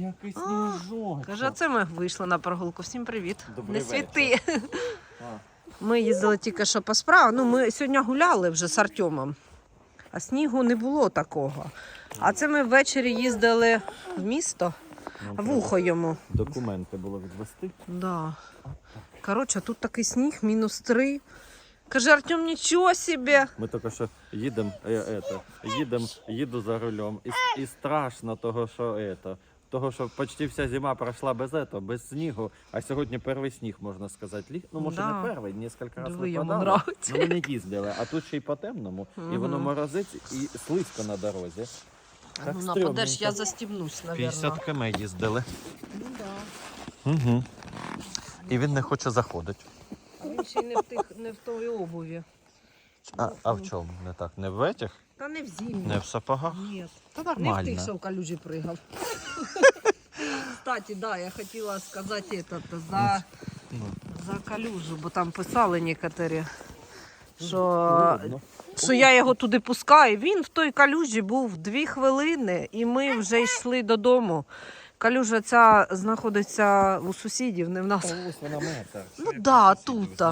Який А, сніжок. Каже, це ми вийшли на прогулку. Всім привіт. Добрий Не світи. А, Ми їздили тільки що по справах. Ну, ми сьогодні гуляли вже з Артемом, а снігу не було такого. А це ми ввечері їздили в місто, нам в ухо йому. Документи було відвести. Да. Коротше, тут такий сніг, мінус три. Каже, Артем, нічого собі. Ми тільки що їдемо, е, ето, їдем, їду за рулем. І, і страшно того, що ето, того, що почти вся зима пройшла без ето, без снігу, а сьогодні перший сніг, можна сказати. Лі- Ну, може, Да. не перший, кілька разів Диви, йому випадало. нравиться. Ну, ми не їздили, а тут ще й по темному, і воно Мгм. морозить, і слизько на дорозі. Так ну, нападеш, стрьомненько. я застібнусь, мабуть. км їздили. Ну, да. Угу. І він не хоче заходити. А він ще й не в, тих, не в той обуві. А, а в чому? Не так? Не в этих? Та не в зимній. Не в сапогах? Ні. Та Не в тих, що в калюжі пригав. Кстати, да, я хотіла сказати этот, за, Ну, за калюжу, бо там писали некоторі, що, що я його туди пускаю. Він в той калюжі був дві хвилини, і ми вже йшли додому. Калюжа ця знаходиться у сусідів, не в нас. Ось вона метр. Ну да, тут.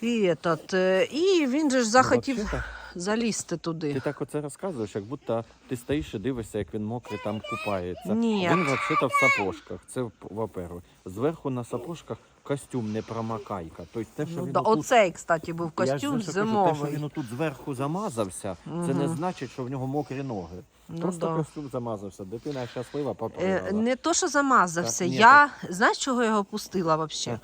І, этот, е, і він же ж захотів залізти туди. залізти Ти туди. так оце розказуєш, як будто ти стоїш і дивишся, як він мокрий там купається. Ні. Він взагалі в сапожках. Це во-первых. Зверху на сапожках костюм не промокайка. Тобто те, що Ну, він да, отут- оцей, кстати, був Я ж костюм за що кажу, Те, що він отут зверху замазався, це не значить, що в нього мокрі ноги. Ну, Просто да. костюм замазався. Дитина щаслива Е, не то, що замазався. Так, ні, я знаєш, чого я його пустила взагалі?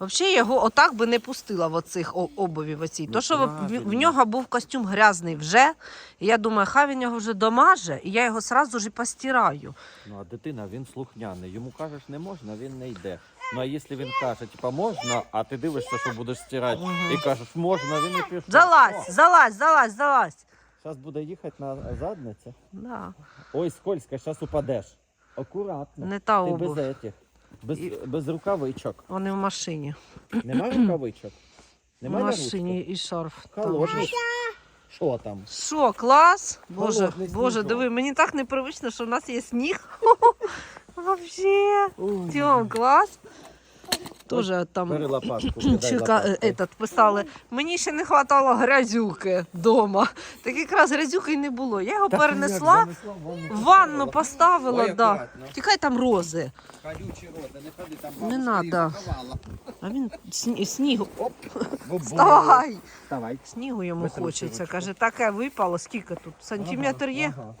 Взагалі його отак би не пустила в оцих обуві в оцій. Ну, То, що в, в нього був костюм грязний вже. І я думаю, хай він його вже домаже, і я його сразу ж постираю. Ну а дитина, він слухняний. Йому кажеш, не можна, він не йде. Ну а якщо він каже, типа можна, а ти дивишся, що будеш стирати, і кажеш, можна, він не пішов. Залазь, залазь, залазь, залазь. Зараз буде їхати на задниці. Да, Ой, скользко, зараз упадеш. Акуратно. не та Ти без этих, без, І- без рукавичок. Вони в машині. Нема рукавичок? В Нема на машині і шарф. там. Холодний. Що там? Що, клас? Боже, Холодний Боже, сніжок. диви, мені так непривично, що в нас є сніг. Вообще. Тьом, клас. Тоже там лопаткою. этот, писали, мені ще не вистачало грязюки вдома. Так якраз грязюки й не було. Я його перенесла, як занесла, в ванну поставила. Ой, да. акуратно. Тікай там рози. Колючі не ходи там Не бабушка надо. їх заховала. А він сні- снігу. Оп, Бу-бу. вставай! Вставай. Снігу йому Витри хочеться. ручку. Каже, таке випало. Скільки тут? Сантиметр є? Ага.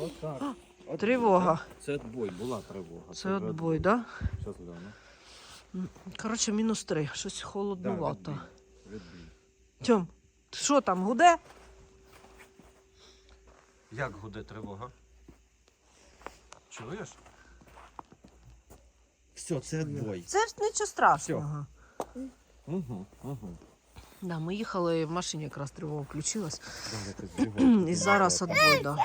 Отак. От Тривога. Це відбой, була тривога. Це відбой, да? Щас гляну. Коротше, мінус три. Щось холоднувато. Тьом, що там, гуде? Як гуде тривога? Чуєш? Все, це відбой. Це ж нічого страшного. Угу, угу. Да, ми їхали в машині, якраз тривога включилась. І зараз отбой, да.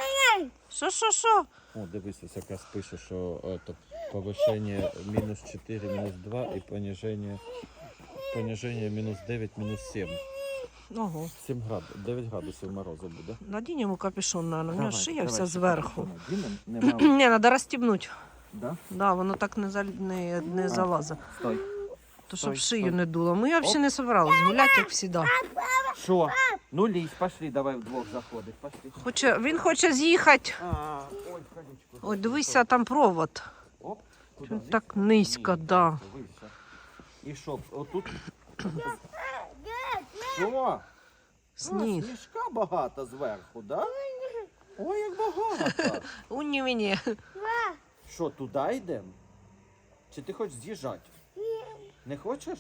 Що, що, що? О, дивися, якраз пише, що это, повишення мінус 4, мінус 2 і пониження, пониження мінус 9, мінус 7. Ого. 7 градусів, 9 градусів морозу буде. Надінь йому капюшон, наверное. У нього Давай, шия давай, вся ще зверху. капюшон одінем. Нема. Ні, треба розстібнути. Да? Да, воно так не, зал... не, не залазить. Стой. То щоб Стой, шию стой. не дуло. Ми взагалі не збирались гуляти, як завжди. Що? Ну лізь, пошли, давай вдвох заходить, пошли. Хоче, він хоче з'їхати. А, ой, колючку. Ой, дивися, там провод. Оп, туди, Він так низько, Ні, да. вище. І що, отут? Що? Сніг. Сніжка багато зверху, да? Ой, як багато. Уні мені. Що, туди йдемо? Чи ти хочеш з'їжджати? Не хочеш?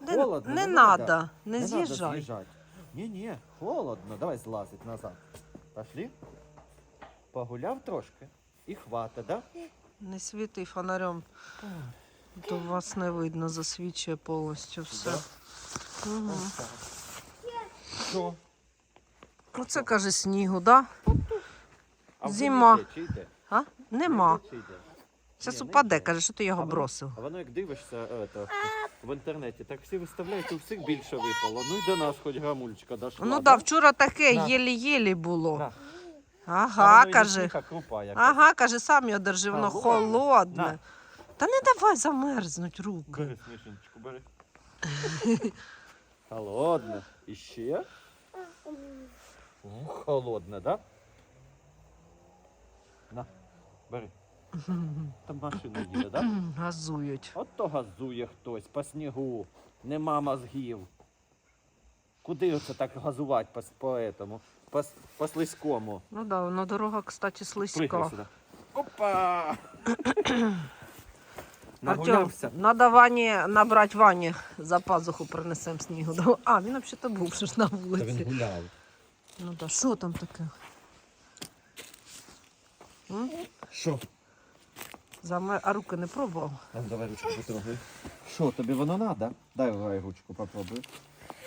Не, Холодно, не не надо, надо. не з'їжджай. з'їжджати. Ні-ні, холодно. Давай злазить назад. Пошли? Погуляв трошки. І хвата, да? Не світи фонарем. То вас не видно, засвічує повністю все. Да? Угу. Що? Оце каже снігу, да? А Зима. йде чи йде? А? Нема. Йде чи йде? Зараз упаде, каже, що ти його А бросив. А воно як дивишся ето, в інтернеті, так всі виставляють, у всіх більше випало. Ну і до нас хоч грамульчика дошла. Ну да? так, вчора таке єлі-єлі було. На. Ага, воно і не каже. сніг, а крупа. Ага, каже, сам його держи, воно Холодне. холодне. На. Та не давай замерзнуть руки. Бери сніжиночку, бери. Холодне. І ще? Ух, Холодне, да? На, бери. Там машина їде, да? Газують. От то газує хтось по снігу. Нема мозгів. Куди оце так газувати по, по этому? По, по слизькому. Ну да, воно дорога, кстати, Пригай слизька. сюди. Опа! Артем, Нагулявся. надо Вані набрати Вані за пазуху принесемо снігу. Да- А, він взагалі був вже ж на Та він вулиці. гуляв. Ну да, що там таке? М? Що? Замер... А руки не пробував? А, давай ручку потрогай. Що, тобі воно надо? Дай давай ручку попробуй.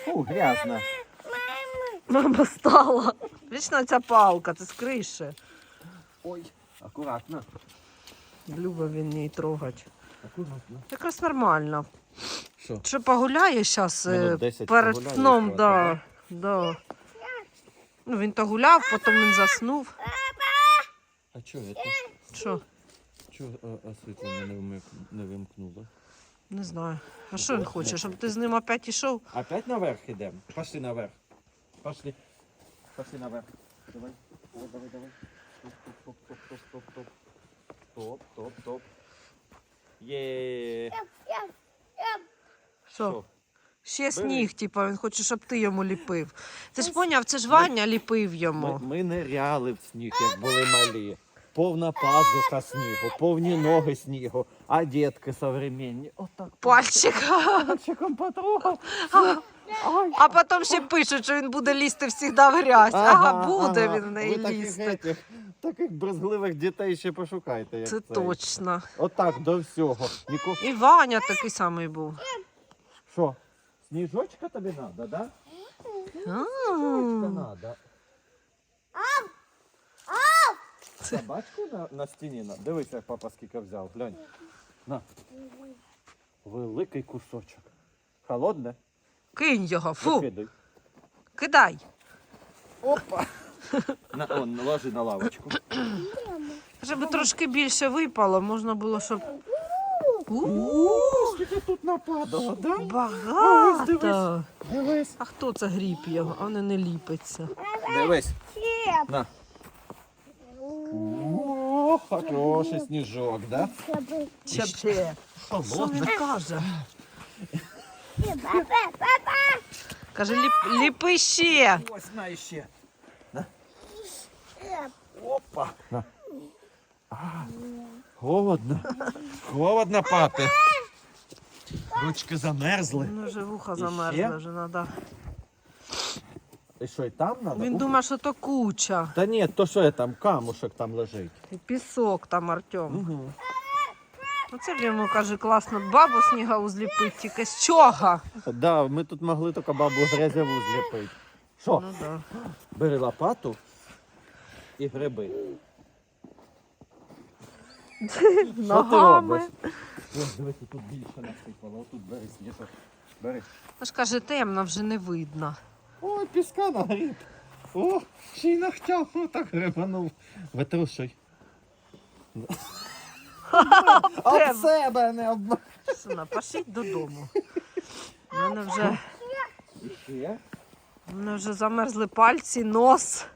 Фу, грязно. Мама стала. Вічно ця палка, це з криші. Ой, акуратно. Любить він її трогати. Акуратно. Якраз нормально. Що? Що погуляє зараз Минут 10 перед погуляє, сном, да, да. Ну, він то гуляв, потім він заснув. А чого це? Що? Чого а, освітлення не, вмик... не вимкнуло? Не знаю. А що він хоче? Щоб ти з ним опять ішов? Опять наверх идем? Пошли наверх. Пошли. Пошли наверх. Давай. О, давай, давай. Топ, топ, топ, топ, топ, топ. Топ, топ, топ. Є. Що? Ще сніг, типа, він хоче, щоб ти йому ліпив. Ти ж поняв, це ж Ваня ліпив Ми, йому. ми ниряли в сніг, як були малі. Повна пазуха снігу, повні ноги снігу, а дітки современні. Отак Пальчик. пальчиком потрогав. А потім ще пишуть, що він буде лізти завжди в грязь. Ага, буде він в неї Ви таких, лізти. етих, таких брезгливих дітей ще пошукайте. Як Це цей. точно. Отак до всього. Ніко... І Ваня такий самий був. Що? Сніжочка тобі треба, да? А, Сніжочка треба. Собачку на, на стіні. На. Дивись, як папа скільки взяв. Глянь. На. Великий кусочок. Холодне? Кинь його, фу, Викидай. кидай. Опа. На, он, ложи на лавочку. Щоб трошки більше випало, можна було, щоб. У, Скільки тут нападало, да? Багато. дивись. Дивись. А хто це гріб його? А вони не ліпиться. Дивись. На. О, хороший сніжок, да? Чапе. Що він каже? Каже, ліп, ліпи ще. Ось на ще. На. Опа. На. А, холодно. Холодно, папі. Ручки замерзли. Ну, вже вуха І замерзли, ще? вже надо. І що, і там треба? Він думає, що то куча. Та ні, то що я там, камушек там лежить. І пісок там, Артем. Угу. Оце ж йому каже, класно бабу снігову зліпити, тільки з чого? Да, ми тут могли тільки бабу грязеву зліпити. Що? Ну да. Бери лопату і гриби. Що ти Ногами. Ось, дивись, тут більше насипало. Отут бери сніжок. Бери. Аж каже, темно, вже не видно. Ой, піска на гриб. О, ще й нахтяв, ну так грибанув. Витрушуй. Об себе не об... Сина, пошліть додому. У мене вже, Ще? мене вже замерзли пальці, нос.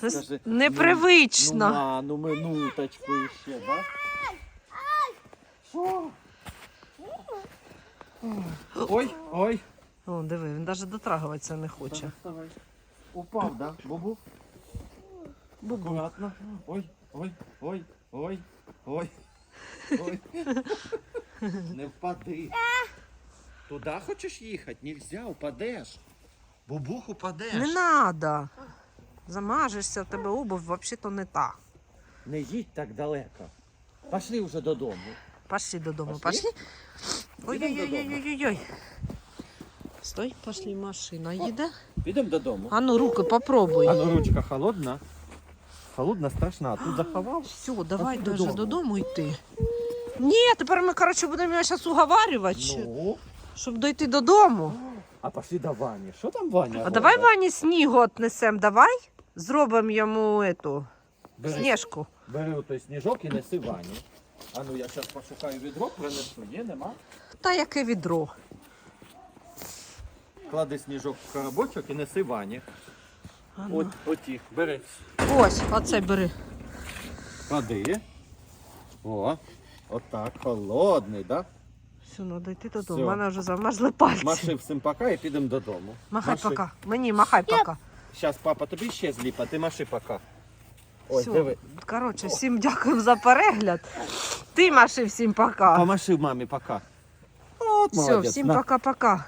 Це Скажи, непривично. Ну, на, ну минуточку іще, да? Що? Ой, ой. О, диви, він навіть дотрагуватися не хоче. Давай. Упав, да? Бубу? Аккуратно. Ой, ой, ой, ой, ой, ой. Не впади. Туда хочеш їхати? Нельзя, упадеш. Бубух упадеш. Не треба. Замажешся, в тебе обув взагалі-то не та. Не їдь так далеко. Пошли вже додому. Пошли додому, Пошли? пошли. Стой, пошли, машина їде. Підемо додому. А ну руки попробуй. А ну ручка холодна. Холодна, страшна. Тут заховав. Все, давай даже додому. йти. Ні, тепер ми, коротше, будемо його зараз уговарювати, Ну, щоб дойти додому. а пошли до Вані. Що там Ваня? А давай робить? Вані снігу отнесемо, давай? Зробимо йому ету Бери, сніжку. бери той сніжок і неси Вані. А ну я зараз пошукаю відро, принесу. Є, нема? Та яке відро. Клади сніжок в коробочок і неси Вані. А ну. От, оті, бери. Ось, оце бери. Клади. О, отак, холодний, да? Все, треба йти додому. Всьо. У мене вже замерзли пальці. Маши всім пока і підемо додому. Махай Маши. пока. Мені махай пока. Зараз папа тобі ще зліпа, ти маши пока. Ой, Всьо. диви. Коротше, всім дякуємо за перегляд. Ти маши всім пока. Помаши мамі пока. От, Все, молодець. всім На. пока-пока.